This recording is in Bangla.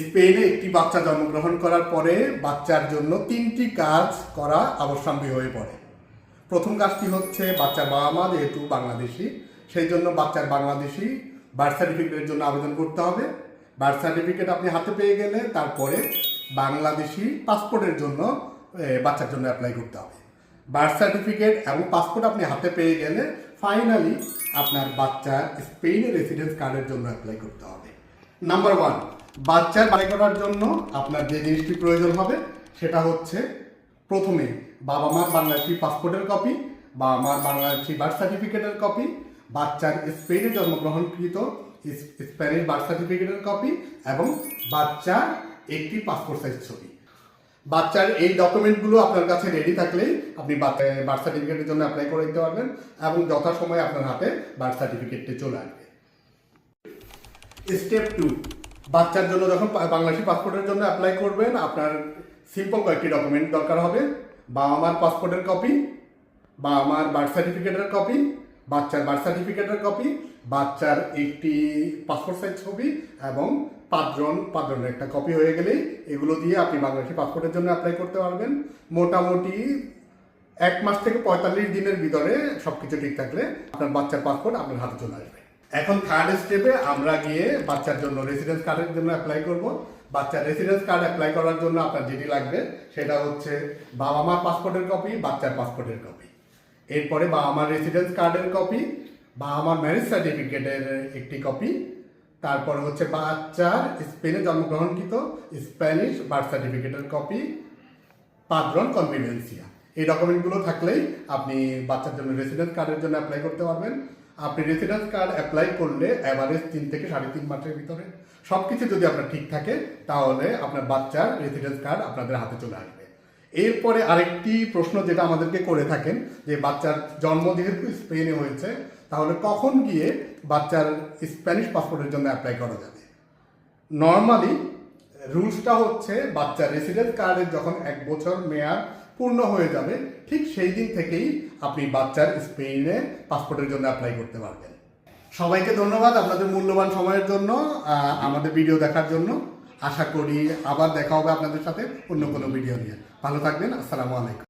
স্পেনে একটি বাচ্চা জন্মগ্রহণ করার পরে বাচ্চার জন্য তিনটি কাজ করা আবশ্যম্বী হয়ে পড়ে। প্রথম কাজটি হচ্ছে বাচ্চার বাবা মা যেহেতু বাংলাদেশি, সেই জন্য বাচ্চার বাংলাদেশি বার্থ সার্টিফিকেটের জন্য আবেদন করতে হবে। বার্থ সার্টিফিকেট আপনি হাতে পেয়ে গেলে তারপরে বাংলাদেশি পাসপোর্টের জন্য বাচ্চার জন্য অ্যাপ্লাই করতে হবে। বার্থ সার্টিফিকেট এবং পাসপোর্ট আপনি হাতে পেয়ে গেলে ফাইনালি আপনার বাচ্চার স্পেনের রেসিডেন্স কার্ডের জন্য অ্যাপ্লাই করতে হবে। নাম্বার ওয়ান বাচ্চার বাড়ি করার জন্য আপনার যে জিনিসটি প্রয়োজন হবে, সেটা হচ্ছে প্রথমে বাবা মার বাংলাদেশি পাসপোর্টের কপি বাবা মার বাংলাদেশি বার্থ সার্টিফিকেটের কপি বাচ্চার স্পেনে জন্মগ্রহণকৃত স্প্যানিশ বার্থ সার্টিফিকেটের কপি এবং বাচ্চার একটি পাসপোর্ট সাইজ ছবি। বাচ্চার এই ডকুমেন্টগুলো আপনার কাছে রেডি থাকলেই আপনি বার্থ সার্টিফিকেটের জন্য অ্যাপ্লাই করে দিতে পারবেন এবং যথাসময়ে আপনার হাতে বার্থ সার্টিফিকেটটি চলে আসবে। স্টেপ টু বাচ্চার জন্য যখন বাংলাদেশি পাসপোর্টের জন্য অ্যাপ্লাই করবেন, আপনার সিম্পল কয়েকটি ডকুমেন্ট দরকার হবে। বাবা মার পাসপোর্টের কপি বাবা মার বার্থ সার্টিফিকেটের কপি বাচ্চার বার্থ সার্টিফিকেটের কপি বাচ্চার একটি পাসপোর্ট সাইজ ছবি, এবং পাঁচজন, পাঁচজনের একটা কপি হয়ে গেলেই এগুলো দিয়ে আপনি বাংলাদেশি পাসপোর্টের জন্য অ্যাপ্লাই করতে পারবেন। মোটামুটি এক মাস থেকে পঁয়তাল্লিশ দিনের ভিতরে সব কিছু ঠিক থাকলে আপনার বাচ্চার পাসপোর্ট আপনার হাতে চলে আসবে। এখন থার্ড স্টেপে আমরা গিয়ে বাচ্চার জন্য রেসিডেন্স কার্ডের জন্য অ্যাপ্লাই করব। বাচ্চার রেসিডেন্স কার্ড অ্যাপ্লাই করার জন্য আপনার যেটি লাগবে, সেটা হচ্ছে বাবা মার পাসপোর্টের কপি বাচ্চার পাসপোর্টের কপি এরপরে বাবা মার রেসিডেন্স কার্ডের কপি বাবা মার ম্যারেজ সার্টিফিকেটের একটি কপি তারপরে হচ্ছে বাচ্চার স্পেনে জন্মগ্রহণকৃত স্প্যানিশ বার্থ সার্টিফিকেটের কপি পাদ্রন কনভিভেন্সিয়া এই ডকুমেন্টগুলো থাকলেই আপনি বাচ্চার জন্য রেসিডেন্স কার্ডের জন্য অ্যাপ্লাই করতে পারবেন। আপনি রেসিডেন্স কার্ড অ্যাপ্লাই করলে অ্যাভারেজ তিন থেকে সাড়ে তিন মাসের ভিতরে। সব কিছু যদি আপনার ঠিক থাকে, তাহলে আপনার বাচ্চার রেসিডেন্স কার্ড আপনাদের হাতে চলে আসবে। এরপরে আরেকটি প্রশ্ন যেটা আমাদেরকে করে থাকেন, যে বাচ্চার জন্ম যেহেতু স্পেনে হয়েছে, তাহলে কখন গিয়ে বাচ্চার স্প্যানিশ পাসপোর্টের জন্য অ্যাপ্লাই করা যাবে? নর্মালি রুলসটা হচ্ছে বাচ্চার রেসিডেন্স কার্ডের যখন এক বছর মেয়াদ পূর্ণ হয়ে যাবে, ঠিক সেই দিন থেকেই আপনি বাচ্চার স্পেনে পাসপোর্টের জন্য অ্যাপ্লাই করতে পারবেন। সবাইকে ধন্যবাদ আপনাদের মূল্যবান সময়ের জন্য আমাদের ভিডিও দেখার জন্য। আশা করি আবার দেখা হবে আপনাদের সাথে অন্য কোনো ভিডিও নিয়ে। ভালো থাকবেন, আসসালামু আলাইকুম।